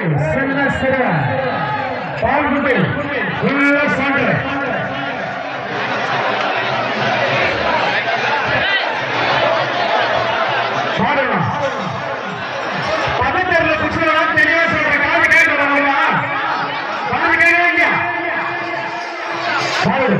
சின்ன சிறு பால்குட்டி உள்ள சண்டை. Hold it.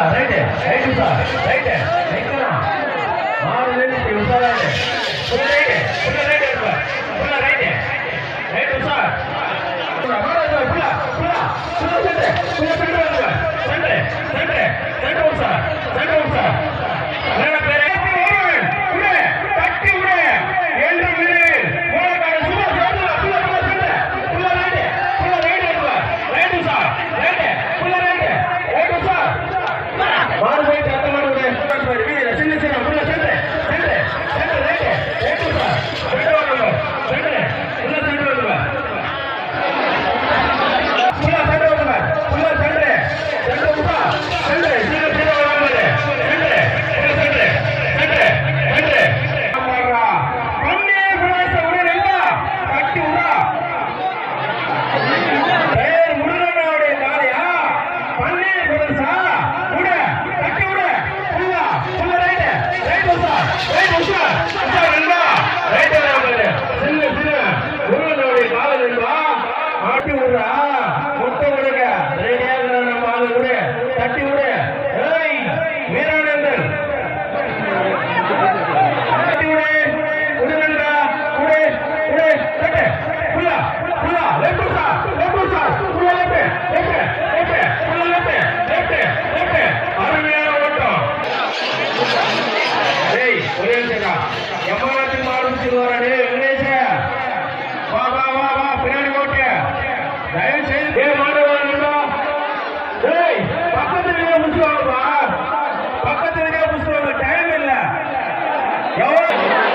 ரைட்டா ரைட்டு ரைட்டு சார் ரைட்டு ரைட்டா ஆறு நிமிஷம் உசாரா ஃபுல் ரைட்டு ஃபுல் ரைட் எடுப்பா ஃபுல் ரைட்டு ரைட் உசார் சென்ட்ரு சென்ட்ரு சென்ட்ரு சென்ட்ரு உசார் சென்ட்ரு உசார்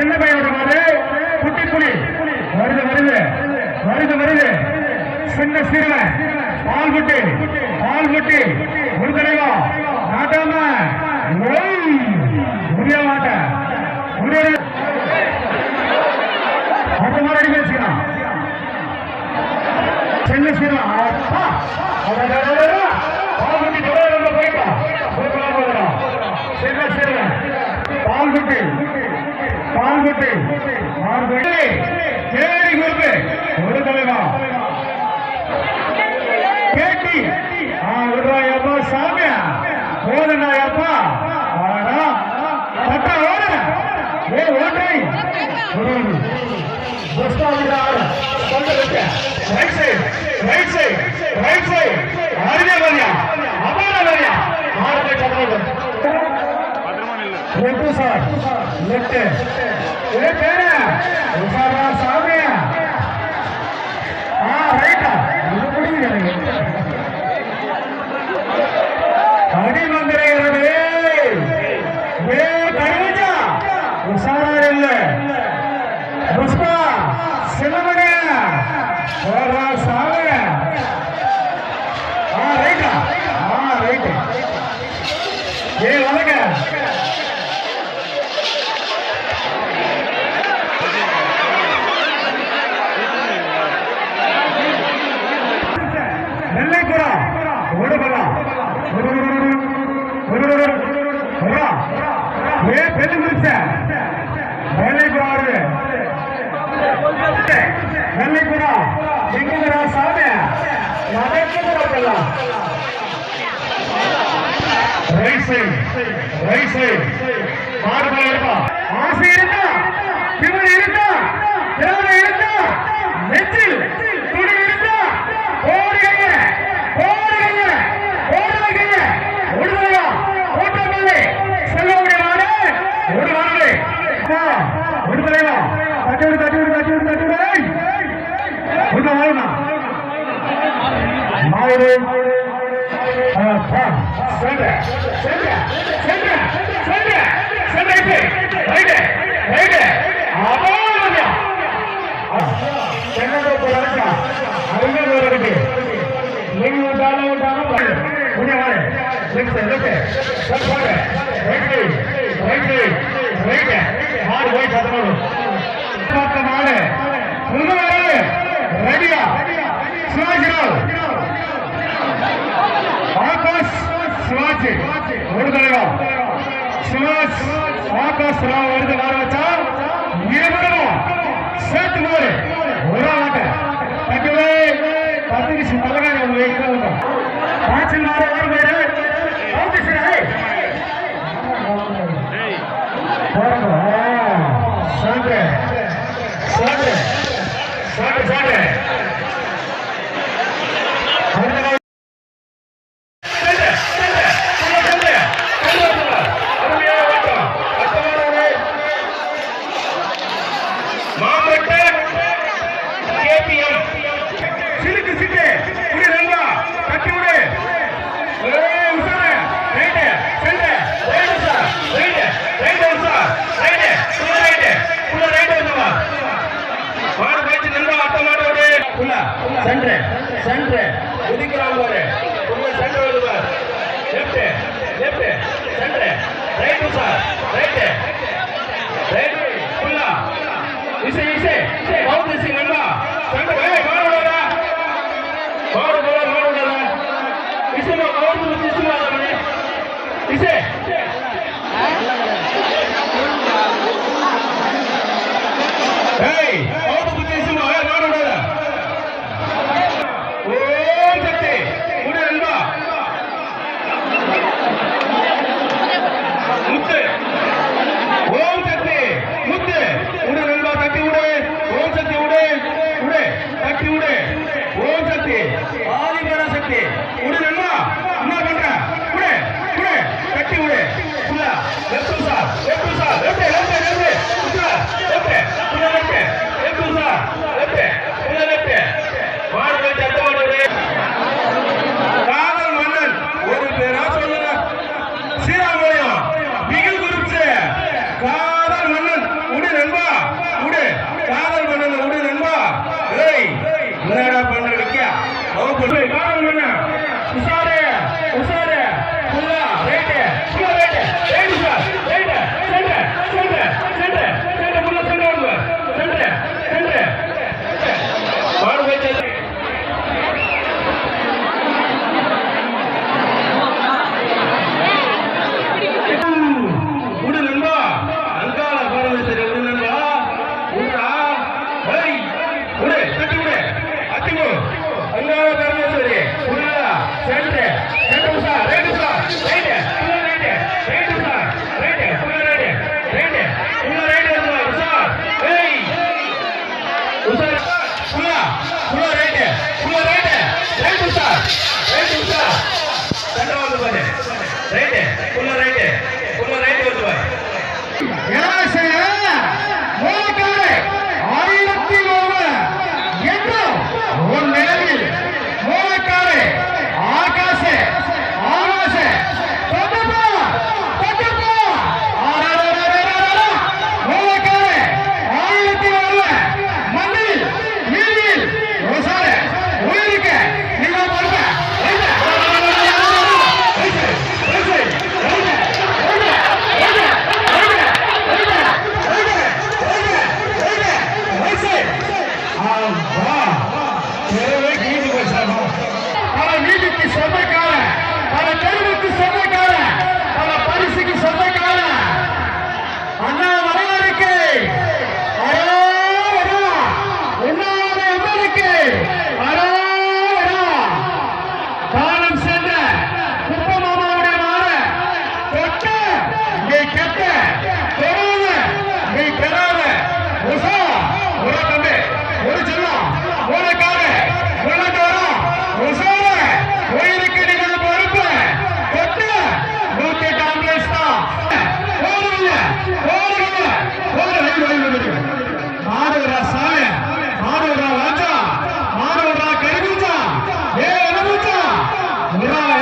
சின்ன பையனோட குட்டி புலி வருது வருது. வருது வருது. சின்ன சிறுவன் பால் குட்டி பால் குட்டி நாட்டாம முடிய மாட்டேன் முடிய அந்த மாதிரி அடிக்க வச்சுக்கலாம் சின்ன சிறுவன் அப்பா. அடடடடடா. போயிட்டான் போகிறான் சின்ன சிறுவன் பால்குட்டி பால்குட்டி கேடி குரூப்பு ஒரு தலைவா. கேட்டி. ஆ விடுறாயப்பா சாமியா. போதுனாயப்பா ஆனா பட்டா ஓட. ஏ ஓட்டை. First Bora, நெல்லைப்புறா எங்குகிறா சாமி நடக்குகிறப்பெல்லாம் ரைட் சைடு ரைட் சைடு மாறுபட இருப்பா ஆசை இருந்தா திமிர் இருந்தா திறமை இருந்தா நெஞ்சில் லெஃப்ட் லெஃப்ட் வாங்க right side right side right மாடு போய் சத்தம் பக்கம் மாடு முன்னாடி ரெடியா Shivajirao right sir right right full ఇసే ఇసే బౌండ్ ఇసి నల్ల సెంటర్ ఏ బారుడరా బారుడు బారుడు బారుడరా ఇసే నో బౌండ్ తీసుకురాదా మరి ఇసే Hey!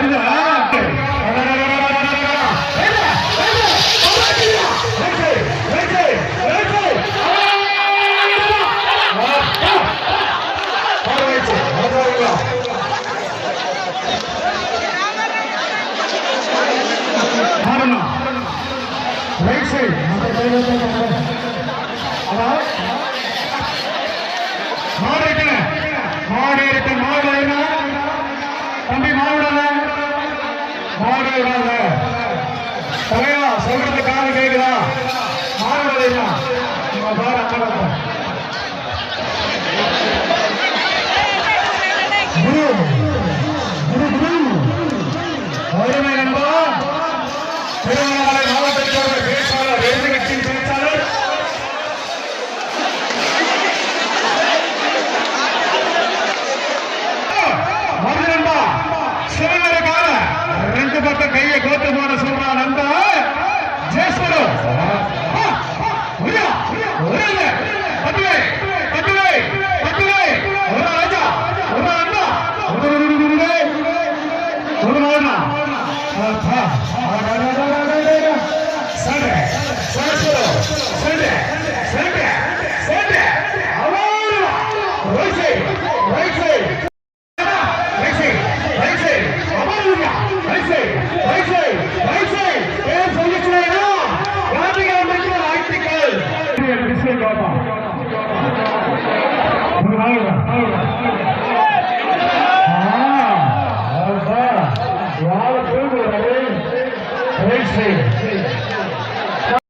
감사합니다. தலைவர் வாங்க தலைவா சொல்றது காது கேட்குதா மாறுபடையா நம்ம பாரு அப்பா